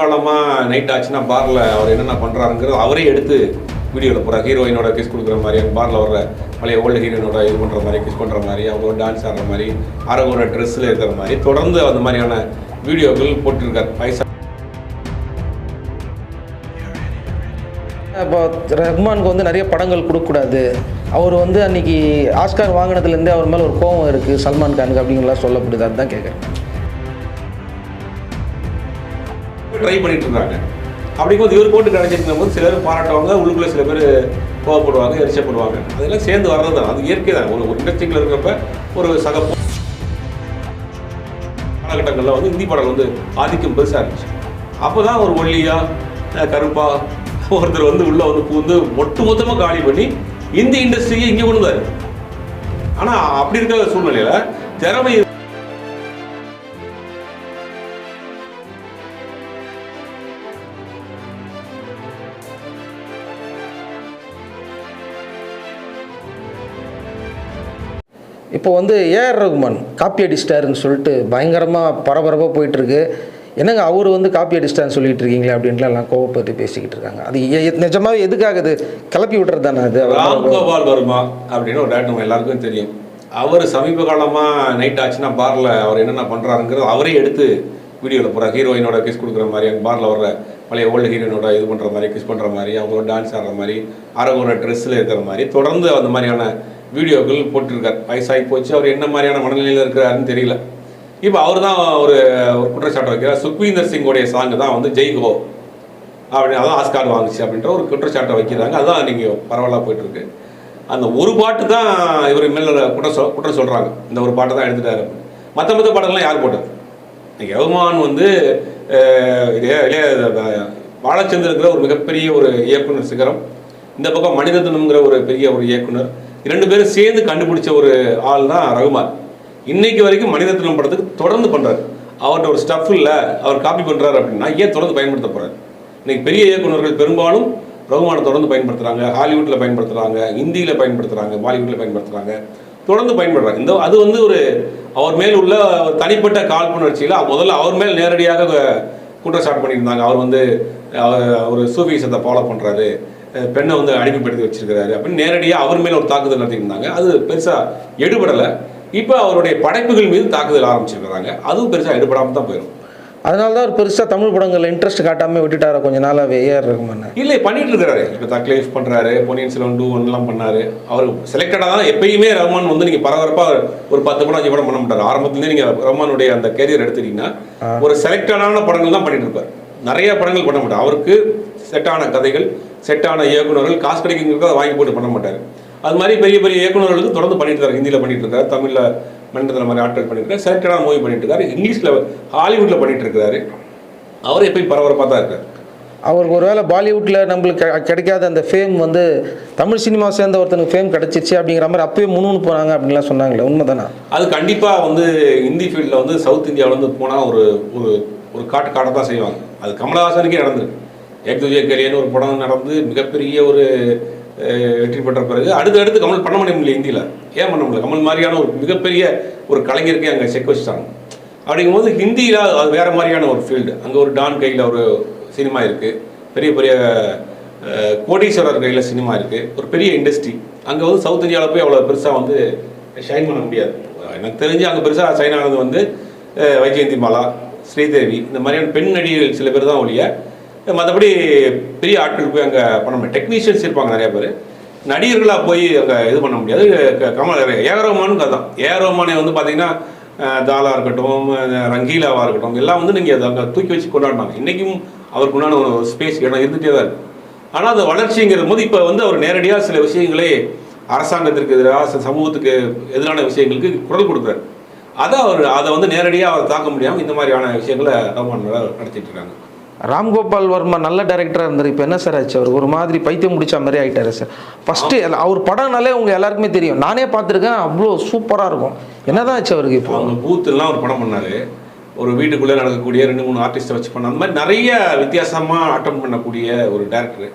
காலமாக நைட் ஆச்சுன்னா பாரில் அவர் என்னென்ன பண்ணுறாருங்கிறது அவரே எடுத்து வீடியோவில் போகிறார் ஹீரோயினோட கிஸ் கொடுக்குற மாதிரி பாரில் வர்ற பழைய ஓல்டு ஹீரோயினோட இது பண்ணுற மாதிரி கிஸ் பண்ணுற மாதிரி அவங்க டான்ஸ் ஆடுற மாதிரி அரகோட ட்ரெஸ்ஸில் இருக்கிற மாதிரி தொடர்ந்து அந்த மாதிரியான வீடியோக்கள் போட்டிருக்கார். பைசா இப்போ ரஹ்மானுக்கு வந்து நிறைய படங்கள் கொடுக்கக்கூடாது. அவர் வந்து அன்றைக்கி ஆஸ்கார் வாங்கினதுலேருந்தே அவர் மேலே ஒரு கோவம் இருக்குது சல்மான் கானுக்கு அப்படிங்கலாம் சொல்லப்படுது. அதுதான் கேட்குறேன் ட்ரை பண்ணிட்டு இருக்காங்க அப்படிங்கும்போது இவர் போட்டு கிடைச்சிருக்கும் போது சிலர் பாராட்டுவாங்க உள்ளுக்குள்ளே சில பேர் கோவப்படுவாங்க எரிச்சப்படுவாங்க. அதெல்லாம் சேர்ந்து வர்றது தான் அது இயற்கை தான் ஒரு ஒரு இண்டஸ்ட்ரியில் இருக்கிறப்ப ஒரு சக காலகட்டங்களில் வந்து இந்தி படம் வந்து ஆதிக்கம் பெருசாக இருந்துச்சு. அப்போ தான் ஒரு ஒல்லியா அஹ் ஒருத்தர் வந்து உள்ளே வந்து பூந்து ஒட்டு மொத்தமாக காலி பண்ணி இந்தி இண்டஸ்ட்ரியை இங்கே கொண்டு வந்தார். ஆனால் அப்படி இருக்கிற சூழ்நிலையில் திறமை இப்போ வந்து ஏஆர் ரகுமான் காப்பி அடிச்சிட்டாருன்னு சொல்லிட்டு பயங்கரமாக பரபரப்பாக போயிட்டுருக்கு. என்னங்க அவர் வந்து காப்பி அடிச்சிட்டான்னு சொல்லிட்டு இருக்கீங்களே அப்படின்ட்டுலாம் எல்லாம் கோவப்பட்டு பேசிக்கிட்டு இருக்காங்க. அது நிஜமாவே எதுக்காக இது? கிளப்பி விட்டுறது தானே அது ராம் கோபால் வர்மா அப்படின்னு ஒரு டேரக்டர் நம்ம எல்லாருக்கும் தெரியும். அவர் சமீப காலமாக நைட் ஆச்சுன்னா பாரில் அவர் என்னென்ன பண்ணுறாருங்கிறது அவரே எடுத்து வீடியோவில் போகிறார் ஹீரோயினோட கிஸ் கொடுக்குற மாதிரி அங்கே பாரில் வர்ற பழைய ஓல்டு ஹீரோயினோட இது பண்ணுற மாதிரி கிஸ் பண்ணுற மாதிரி அவங்களோட டான்ஸ் ஆடுற மாதிரி அரகோட ட்ரெஸ்ஸில் இருக்கிற மாதிரி தொடர்ந்து அந்த மாதிரியான வீடியோக்கள் போட்டிருக்கார். வயசாகி போச்சு. அவர் என்ன மாதிரியான மனநிலையில் இருக்கிறாருன்னு தெரியல. இப்போ அவர் தான் ஒரு குற்றச்சாட்டு வைக்கிறார். சுக்வீந்தர் சிங்கோடைய சாங்கு தான் வந்து ஜெய்கோ அப்படின்னு அப்படி அதான் ஆஸ்கார் வாங்குச்சு அப்படின்ற ஒரு குற்றச்சாட்டை வைக்கிறாங்க. அதுதான் நீங்கள் பரவாயில்ல போயிட்டுருக்கு. அந்த ஒரு பாட்டு தான் இவர் மேல குற்றம் சொல் குற்றம் சொல்கிறாங்க இந்த ஒரு பாட்டை தான் எடுத்துட்டாரு அப்படின்னு. மற்ற மற்ற பாடல்கள்லாம் யார் போட்டது? யவமான் வந்து அஹ், வாழச்சந்திருக்கிற ஒரு மிகப்பெரிய ஒரு இயக்குனர் சிகரம். இந்த பக்கம் மணிரத்னம்ங்கிற ஒரு பெரிய ஒரு இயக்குனர். இரண்டு பேரும் சேர்ந்து கண்டுபிடிச்ச ஒரு ஆள் தான் ரகுமான். இன்னைக்கு வரைக்கும் மனிதத்தினம் படத்துக்கு தொடர்ந்து பண்றாரு. அவர்கிட்ட ஒரு ஸ்டஃப் இல்லை அவர் காப்பி பண்றாரு அப்படின்னா ஏன் தொடர்ந்து பயன்படுத்த போறாரு? இன்னைக்கு பெரிய இயக்குனர்கள் பெரும்பாலும் ரகுமானை தொடர்ந்து பயன்படுத்துறாங்க ஹாலிவுட்ல பயன்படுத்துறாங்க இந்தியில பயன்படுத்துறாங்க பாலிவுட்ல பயன்படுத்துறாங்க. தொடர்ந்து பயன்படுறாங்க இந்த அது வந்து ஒரு அவர் மேல் உள்ள ஒரு தனிப்பட்ட காழ்ப்புணர்ச்சியில் முதல்ல அவர் மேல் நேரடியாக குற்றச்சாட்டு பண்ணியிருந்தாங்க. அவர் வந்து ஒரு சூஃபிசத்தை ஃபாலோ பண்ணுறாரு பெண்ணை வந்து அடிமைப்படுத்தி வச்சிருக்கிறாரு அப்படின்னு நேரடியாக அவர் மேல ஒரு தாக்குதல் நடத்தியிருந்தாங்க. அது பெருசா எடுபடலை. இப்போ அவருடைய படைப்புகள் மீது தாக்குதல் ஆரம்பிச்சிருக்கிறாங்க. அதுவும் பெருசா எடுபடாம தான் போயிடும் அதனால தான் அவர் பெருசாக தமிழ் படங்களில் இன்ட்ரெஸ்ட் காட்டாமல் விட்டுட்டாரா? கொஞ்ச நாளாகவே ஏஆர் ரகுமான் இல்லை பண்ணிட்டு இருக்கிறாரு. இப்போ தக்லீஃப் பண்றாரு பொன்னியின் செல்வன் டூ ஒன்லாம் பண்ணாரு. அவர் செலக்டடாக தான். எப்பயுமே ரஹ்மான் வந்து நீங்க பரபரப்பா ஒரு பத்து படம் அஞ்சு படம் பண்ண மாட்டாரு. ஆரம்பத்துலேயே நீங்க ரஹ்மானுடைய அந்த கேரியர் எடுத்துட்டீங்கன்னா ஒரு செலக்டடான படங்கள் தான் பண்ணிட்டு இருப்பார். நிறைய படங்கள் பண்ண மாட்டார். அவருக்கு செட்டான கதைகள் செட்டான இயக்குனர்கள் காசு கிடைக்குங்கிறத அதை வாங்கி போட்டு பண்ண மாட்டார். அது மாதிரி பெரிய பெரிய இயக்குனர்களுக்கு தொடர்ந்து பண்ணிட்டு இருக்காரு ஹிந்தியில் பண்ணிட்டு இருக்காரு தமிழ்ல மண்டலத்தில் மாதிரி ஆட்கள் பண்ணிட்டு இருக்காரு செலக்டடான மூவி பண்ணிட்டு இருக்காரு இங்கிலீஷ்ல ஹாலிவுட்ல பண்ணிட்டு இருக்காரு. அவர் எப்பயும் பரபரப்பாக தான் இருக்காரு. அவருக்கு ஒருவேளை பாலிவுட்டில் நம்மளுக்கு கிடைக்காத அந்த ஃபேம் வந்து தமிழ் சினிமா சேர்ந்த ஒருத்தனுக்கு ஃபேம் கிடைச்சிச்சு அப்படிங்கிற மாதிரி அப்பயே முன்னு போனாங்க அப்படின்லாம் சொன்னாங்களே உண்மைதானா? அது கண்டிப்பாக வந்து இந்தி ஃபீல்டில் வந்து சவுத் இந்தியாவில் வந்து போனால் ஒரு ஒரு ஒரு காட்டு காட்ட தான் செய்வாங்க. அது கமலஹாசனுக்கே நடந்திருக்கு. ஏக் கலியன்னு ஒரு படம் நடந்து மிகப்பெரிய ஒரு வெற்றி பெற்ற பிறகு அடுத்து அடுத்து கமல் பண்ண முடிய முடியல இந்தியில் ஏன் பண்ண முடியல? கமல் மாதிரியான ஒரு மிகப்பெரிய ஒரு கலைஞருக்கே அங்கே செக் வச்சுட்டாங்க. அப்படிங்கும்போது ஹிந்தியில் அது வேறு மாதிரியான ஒரு ஃபீல்டு அங்கே ஒரு டான் கையில் ஒரு சினிமா இருக்குது பெரிய பெரிய கோடீஸ்வரர் கையில் சினிமா இருக்குது ஒரு பெரிய இண்டஸ்ட்ரி அங்கே வந்து சவுத் இந்தியாவில் போய் அவ்வளோ பெருசாக வந்து ஷைன் பண்ண முடியாது. எனக்கு தெரிஞ்சு அங்கே பெருசாக ஷைன் ஆனது வந்து வைஜெயந்தி மாலா ஸ்ரீதேவி இந்த மாதிரியான பெண் நடிகர்கள் சில பேர் தான் ஒழிய மற்றபடி பெரிய ஆட்கள் போய் அங்கே பண்ண முடியும் டெக்னீஷியன்ஸ் இருப்பாங்க நிறைய பேர். நடிகர்களாக போய் அங்கே இது பண்ண முடியாது. கமல் ஏரோமானும் ரஹ்மானும் அதுதான் ஏஆர் வந்து பார்த்தீங்கன்னா தாலாக தாலா இருக்கட்டும் ரங்கீலாவாக இருக்கட்டும் எல்லாம் வந்து நீங்கள் அதை அங்கே தூக்கி வச்சு கொண்டாடினாங்க. இன்றைக்கும் அவருக்கு உண்டான ஒரு ஸ்பேஸ் இடம் இருந்துகிட்டே தான் இருக்கு. ஆனால் அந்த வளர்ச்சிங்கிற போது இப்போ வந்து அவர் நேரடியாக சில விஷயங்களே அரசாங்கத்திற்கு எதிராக சமூகத்துக்கு எதிரான விஷயங்களுக்கு குரல் கொடுக்குறாரு. அதை அவர் அதை வந்து நேரடியாக அவர் தாக்க முடியாமல் இந்த மாதிரியான விஷயங்களை ரஹ்மான் நடத்திட்டு இருக்காங்க. ராம்கோபால் வர்மா நல்ல டைரக்டராக இருந்தார். இப்போ என்ன சார் ஆச்சு? அவர் ஒரு மாதிரி பைத்தியம் முடிச்ச மாதிரி ஆயிட்டாரு சார் ஃபஸ்ட்டு அவர் படம்னாலே உங்க எல்லாருக்குமே தெரியும். நானே பார்த்துருக்கேன் அவ்வளோ சூப்பராக இருக்கும். என்னதான் ஆச்சு அவருக்கு இப்போ? அவங்க பூத்துலாம் ஒரு படம் பண்ணாரு. ஒரு வீட்டுக்குள்ளே நடக்கக்கூடிய ரெண்டு மூணு ஆர்டிஸ்ட்டை வச்சு பண்ண அந்த மாதிரி நிறைய வித்தியாசமாக அட்டம் பண்ணக்கூடிய ஒரு டேரக்டர்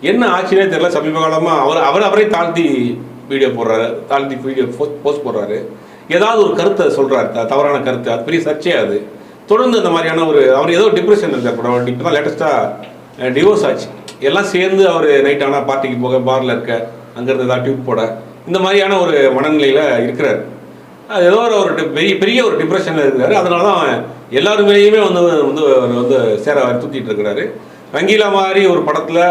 என்ன ஆச்சுன்னே தெரியல. சமீப காலமாக அவர் அவர் அவரே தாழ்த்தி வீடியோ போடுறாரு. தாழ்த்தி வீடியோ போஸ்ட் போடுறாரு. ஏதாவது ஒரு கருத்தை சொல்றாரு. த- தவறான கருத்து. அது பெரிய சர்ச்சை அது. தொடர்ந்து இந்த மாதிரியான ஒரு அவர் ஏதோ டிப்ரெஷன் இருக்கார் படம். இப்போ தான் லேட்டஸ்ட்டாக டிவோர்ஸ் ஆச்சு. எல்லாம் சேர்ந்து அவர் நைட் ஆனால் பார்ட்டிக்கு போக பாரில் இருக்க அங்கேருந்து ஏதாவது டியூப் போட இந்த மாதிரியான ஒரு மனநிலையில் இருக்கிறார். அது ஏதோ ஒரு ஒரு பெரிய பெரிய ஒரு டிப்ரெஷனில் இருக்கிறாரு. அதனால தான் எல்லாருமேயுமே வந்து வந்து அவர் வந்து சேர தூக்கிட்டு இருக்கிறாரு. ரங்கீலா மாதிரி ஒரு படத்தில்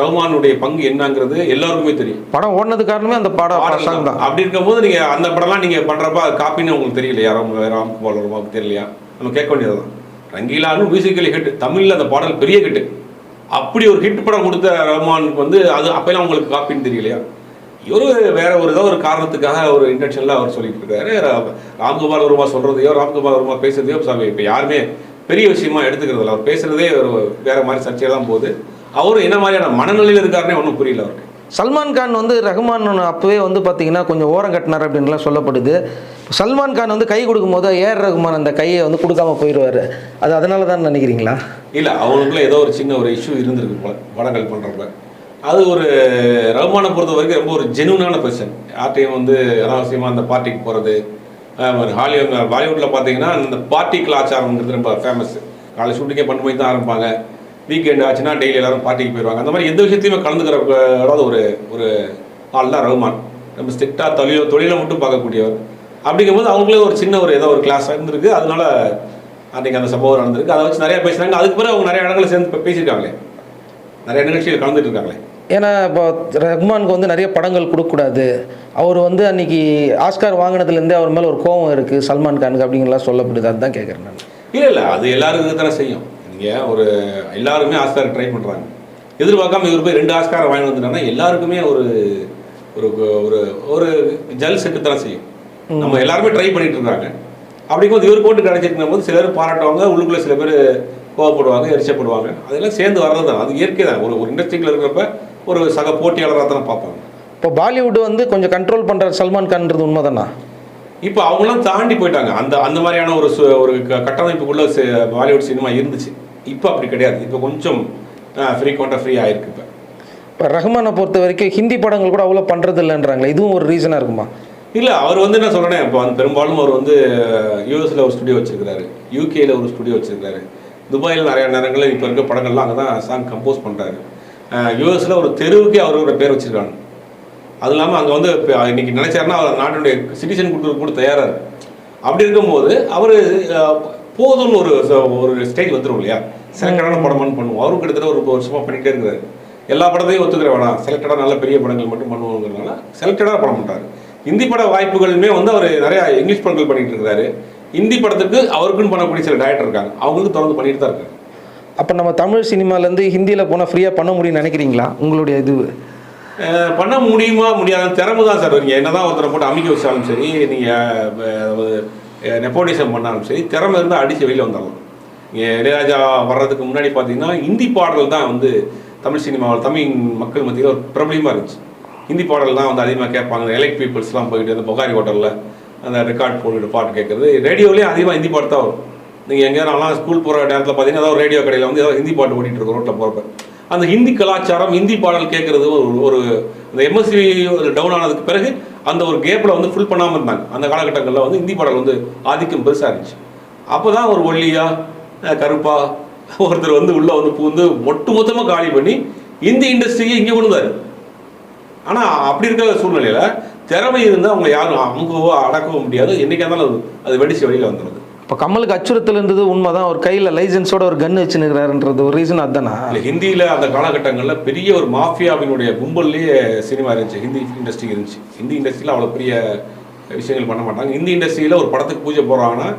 ரஹ்மானுடைய பங்கு என்னங்கிறது எல்லாருக்குமே தெரியும். படம் ஓடினது காரணமே அந்த படம் தான். அப்படி இருக்கும்போது நீங்க அந்த படம்லாம் நீங்க பண்றப்ப அது காப்பின்னு உங்களுக்கு தெரியலையா? ராம் ராம்குமார் வர்மாவுக்கு தெரியலையா? நம்ம கேட்க வேண்டியது தான் ரங்கீலானு மியூசிக்கலி ஹிட் தமிழில் அந்த பாடல் பெரிய ஹிட் அப்படி ஒரு ஹிட் படம் கொடுத்த ரஹ்மானுக்கு வந்து அது அப்பெல்லாம் உங்களுக்கு காப்பின்னு தெரியலையா? இவரு வேற ஒரு ஏதோ ஒரு காரணத்துக்காக ஒரு இன்டென்ஷனில் அவர் சொல்லிட்டு இருக்காரு. ராம்கோபால் ராம்குமார் வருமா சொல்றதையோ ராம்குமார் வருமா பேசுறதையோ சாமி இப்போ யாருமே பெரிய விஷயமா எடுத்துக்கிறதில்ல அவர் பேசுறதே ஒரு வேற மாதிரி சர்ச்சையாக தான் போகுது. அவரும் என்ன மாதிரியான மனநிலையில் இருக்காருன்னே ஒன்றும் புரியல அவருக்கு. சல்மான் கான் வந்து ரஹ்மான் அப்போவே வந்து பார்த்தீங்கன்னா கொஞ்சம் ஓரம் கட்டினார் அப்படின்லாம் சொல்லப்படுது. சல்மான் கான் வந்து கை கொடுக்கும்போது ஏஆர் ரகுமான் அந்த கையை வந்து கொடுக்காம போயிடுவார். அது அதனால தான் நினைக்கிறீங்களா? இல்லை அவங்களுக்குள்ள ஏதோ ஒரு சின்ன ஒரு இஷ்யூ இருந்திருக்கு போல படங்கள் பண்ணுறப்ப அது ஒரு ரகுமானை பொறுத்த வரைக்கும் ரொம்ப ஒரு ஜெனுவனான பர்சன் யார்ட்டையும் வந்து அனாவசியமாக அந்த பார்ட்டிக்கு போறது ஹாலிவுட் பாலிவுட்டில் பார்த்தீங்கன்னா இந்த பார்ட்டி கலாச்சாரம்ங்கிறது ரொம்ப ஃபேமஸ் காலை ஷூட்டிங்கே பண்ணி போய் தான் ஆரம்பிப்பாங்க. வீக்கெண்ட் ஆச்சுன்னா டெய்லி எல்லாரும் பார்ட்டிக்கு போயிடுவாங்க அந்த மாதிரி எந்த விஷயத்தையுமே கலந்துக்கிற அதாவது ஒரு ஒரு ஆள் தான் ரஹ்மான் நம்ம ஸ்ட்ரிக்டாக தொழில தொழிலை மட்டும் பார்க்கக்கூடியவர். அப்படிங்கும்போது அவங்களே ஒரு சின்ன ஒரு ஏதோ ஒரு கிளாஸ் இருந்திருக்கு. அதனால அன்றைக்கி அந்த சம்பவம் நடந்திருக்கு. அதை வச்சு நிறைய பேசுனாங்க. அதுக்கு பிறகு அவங்க நிறைய இடங்களில் சேர்ந்து இப்ப பேசியிருக்காங்களே. நிறைய நிகழ்ச்சிகள் கலந்துட்டு இருக்காங்களே ஏன்னா இப்போ ரஹ்மானுக்கு வந்து நிறைய படங்கள் கொடுக்கக்கூடாது. அவர் வந்து அன்னைக்கு ஆஸ்கார் வாங்கினதுலேருந்தே அவர் மேலே ஒரு கோவம் இருக்குது சல்மான் கானுக்கு அப்படிங்கலாம் சொல்லப்படுது. அதுதான் கேட்குறேன் நான். இல்லை இல்லை. அது எல்லாருக்கும் தானே செய்யும். நீங்கள் ஒரு எல்லாருமே ஆஸ்கார் ட்ரை பண்ணுறாங்க எதிர்பார்க்காம இவர் போய் ரெண்டு ஆஸ்காரை வாங்கி வந்துட்டாங்கன்னா எல்லாருக்குமே ஒரு ஒரு ஒரு ஒரு ஜல் செட்டு தானே செய்யும். நம்ம எல்லாருமே ட்ரை பண்ணிட்டு இருக்காங்க. அப்படிங்கும்போது இவர் போட்டு கிடைச்சிருக்கும் போது சிலர் பாராட்டுவாங்க உள்ளுக்குள்ள சில பேர் கோவப்படுவாங்க எரிச்சப்படுவாங்க. அதெல்லாம் சேர்ந்து வர்றது தான். அது இயற்கை தான். ஒரு ஒரு இண்டஸ்ட்ரியில் இருக்கிறப்ப ஒரு சக போட்டியாளராக தானே பார்ப்பாங்க. இப்போ பாலிவுட் வந்து கொஞ்சம் கண்ட்ரோல் பண்ணுற சல்மான் கான்ன்றது உண்மைதானா? இப்போ அவங்களாம் தாண்டி போயிட்டாங்க. அந்த அந்த மாதிரியான ஒரு ஒரு கட்டமைப்புக்குள்ள பாலிவுட் சினிமா இருந்துச்சு. இப்போ அப்படி கிடையாது. இப்போ கொஞ்சம் ஃப்ரீக்வெண்ட்டாக ஃப்ரீ ஆயிருக்கு இப்போ. இப்போ ரஹ்மானை பொறுத்த வரைக்கும் ஹிந்தி படங்கள் கூட அவ்வளோ பண்ணுறது இல்லைன்றாங்களே இதுவும் ஒரு ரீசனாக இருக்குமா? இல்லை அவர் வந்து என்ன சொல்கிறேன் இப்போ வந்து பெரும்பாலும் அவர் வந்து யூஎஸில் ஒரு ஸ்டுடியோ வச்சிருக்காரு யூகேல ஒரு ஸ்டுடியோ வச்சிருக்காரு துபாயில் நிறைய நேரங்களில் இப்போ இருக்க படங்கள்லாம் அங்கே தான் சாங் கம்போஸ் பண்ணுறாரு யூஎஸில் ஒரு தெருவுக்கே அவரோட பேர் வச்சிருக்காங்க. அது இல்லாமல் அங்கே வந்து இப்போ இன்னைக்கு நினைச்சாருன்னா அவர் நாட்டுடைய சிட்டிசன் கொடுக்குறது கூட தயாராக இருக்கு அப்படி இருக்கும்போது அவர் போதும்னு ஒரு ஒரு ஸ்டேஜ் வந்துடும் இல்லையா? செலக்டடான படமான்னு பண்ணுவோம். அவரும் கிட்டத்தட்ட ஒரு வருஷமாக பண்ணிகிட்டே இருக்கிறாரு எல்லா படத்தையும் ஒத்துக்கிற வேணாம் செலக்டடாக நல்ல பெரிய படங்கள் மட்டும் பண்ணுவோங்கிறதுனால செலக்டடாக படம் பண்ணுறாரு ஹிந்தி பட வாய்ப்புகளுமே வந்து அவர் நிறைய இங்கிலீஷ் படங்கள் பண்ணிட்டு இருக்கிறாரு ஹிந்தி படத்துக்கு அவருக்குன்னு பண்ணக்கூடிய சில டேரக்டர் இருக்காங்க. அவங்களுக்கு தொடர்ந்து பண்ணிட்டு தான் இருக்காங்க. அப்போ நம்ம தமிழ் சினிமாலேருந்து ஹிந்தியில் போனால் ஃப்ரீயாக பண்ண முடியும்னு நினைக்கிறீங்களா? உங்களுடைய இது. பண்ண முடியுமா? முடியாத திறமை தான் சார். நீங்கள் என்னதான் ஒருத்தரை போட்டு அமைக்க வச்சாலும் சரி நீங்கள் நெப்போட்டிசம் பண்ணாலும் சரி திறமை இருந்தால் அடித்து வெளியில் வந்துடலாம். இங்கே இளையராஜா வர்றதுக்கு முன்னாடி பார்த்தீங்கன்னா ஹிந்தி பாடல் தான் வந்து தமிழ் சினிமாவில் தமிழ் மக்கள் மத்தியில் ஒரு பிரபலியமாக இருந்துச்சு. ஹிந்தி பாடல் தான் வந்து அதிகமாக கேட்பாங்க. எலக்ட் பீப்புள்ஸ்லாம் போயிட்டு அந்த பொகாரி ஹோட்டலில் அந்த ரெக்கார்ட் போட்டுட்டு பாட்டு கேட்குறது. ரேடியோலேயும் அதிகமாக ஹிந்தி பாட்டு தான் வரும். நீங்கள் எங்கேயா நான்லாம் ஸ்கூல் போகிற நேரத்தில் பார்த்தீங்கன்னா ஏதாவது ரேடியோ கடையில் வந்து ஏதாவது ஹிந்தி பாட்டு ஓடிட்டு இருக்கோம் ரோட்டில் போகிறப்ப அந்த ஹிந்தி கலாச்சாரம் ஹிந்தி பாடல் கேட்குறது ஒரு ஒரு அந்த எம்எஸ்சி டவுன் ஆனதுக்கு பிறகு அந்த ஒரு கேப்பில் வந்து ஃபுல் பண்ணாமல் இருந்தாங்க. அந்த காலகட்டங்களில் வந்து ஹிந்தி பாடல் வந்து ஆதிக்கம் பெருசாக இருந்துச்சு. அப்போ தான் ஒரு ஒல்லியா கருப்பாக கருப்பா ஒருத்தர் வந்து உள்ளே வந்து பூந்து மொட்டு மொத்தமாக காலி பண்ணி இந்தி இண்டஸ்ட்ரியை இங்கே கொண்டு வந்தாரு ஆனால் அப்படி இருக்கிற சூழ்நிலையில் திறமை இருந்தால் அவங்க யாரும் அமுகவோ அடக்கவோ முடியாது. என்னைக்கா இருந்தாலும் அது- அது வெடிச்சு வெளியில் வந்துடுது இப்போ கமலுக்கு அச்சுறுத்தல் இருந்தது உண்மைதான். ஒரு கையில் லைசன்ஸோட ஒரு கன் வச்சுன்னுக்கிறாருன்றது ஒரு ரீசன் அதுதானா? இல்லை ஹிந்தியில் அந்த காலகட்டங்களில் பெரிய ஒரு மாஃபியாவினுடைய கும்பல்லையே சினிமா இருந்துச்சு. ஹிந்தி இண்டஸ்ட்ரி இருந்துச்சு. ஹிந்தி இண்டஸ்ட்ரியில் அவ்வளோ பெரிய விஷயங்கள் பண்ண மாட்டாங்க. ஹிந்தி இண்டஸ்ட்ரியில் ஒரு படத்துக்கு பூஜை போகிறாங்கன்னா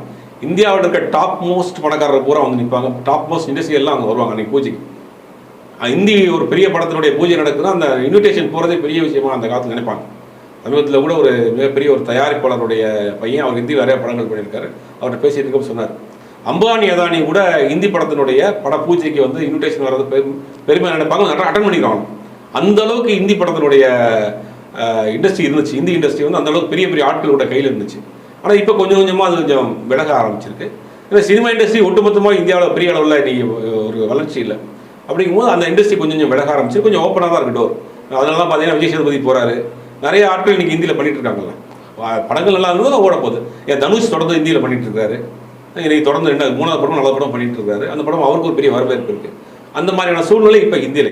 இந்தியாவில் இருக்க டாப் மோஸ்ட் பணக்காரர் பூரா வந்து நிற்பாங்க டாப் மோஸ்ட் இண்டஸ்ட்ரி எல்லாம் அங்கே வருவாங்க அன்றைக்கி பூஜைக்கு. ஹிந்தி ஒரு பெரிய படத்தினுடைய பூஜை நடக்குதுன்னா அந்த இன்விடேஷன் போகிறதே பெரிய விஷயமா அந்த காலத்தில் நினைப்பாங்க. சமீபத்தில் கூட ஒரு மிகப்பெரிய ஒரு தயாரிப்பாளருடைய பையன் அவர் ஹிந்தி நிறைய படங்கள் பண்ணியிருக்காரு. அவர்கிட்ட பேசிட்டு சொன்னார். அம்பானி அதானி கூட ஹிந்தி படத்தினுடைய பட பூஜைக்கு வந்து இன்விடேஷன் வர்றது பெரும் பெருமை நினைப்பாங்க. அட்டன் பண்ணிக்கிறாங்க அந்த அளவுக்கு ஹிந்தி படத்தினுடைய இண்டஸ்ட்ரி இருந்துச்சு. ஹிந்தி இண்டஸ்ட்ரி வந்து அந்த அளவுக்கு பெரிய பெரிய ஆட்களோட கையில் இருந்துச்சு. ஆனால் இப்போ கொஞ்சம் கொஞ்சமாக அது கொஞ்சம் விலக ஆரம்பிச்சிருக்கு. ஏன்னா சினிமா இண்டஸ்ட்ரி ஒட்டுமொத்தமாக இந்தியாவில் பெரிய அளவில் இன்னைக்கு ஒரு வளர்ச்சி இல்லை. அப்படிங்கும்போது அந்த இண்டஸ்ட்ரி கொஞ்சம் கொஞ்சம் விலக ஆரம்பிச்சு கொஞ்சம் ஓப்பனாக தான் இருக்கு டோர் அதனால தான் பார்த்தீங்கன்னா விஜய் சேதுபதி போகிறாரு நிறைய ஆட்கள் இன்னைக்கு ஹிந்தியில் பண்ணிட்டு இருக்காங்கல்ல. படங்கள் நல்லா இருந்தது ஓட போகுது. ஏன் தனுஷ் தொடர்ந்து ஹிந்தியில் பண்ணிட்டு இருக்காரு. இன்னைக்கு தொடர்ந்து ரெண்டு மூணாவது படம் நல்ல படம் பண்ணிட்டு இருக்காரு. அந்த படம் அவருக்கு ஒரு பெரிய வரவேற்பு இருக்கு. அந்த மாதிரியான சூழ்நிலை இப்போ ஹிந்தியில்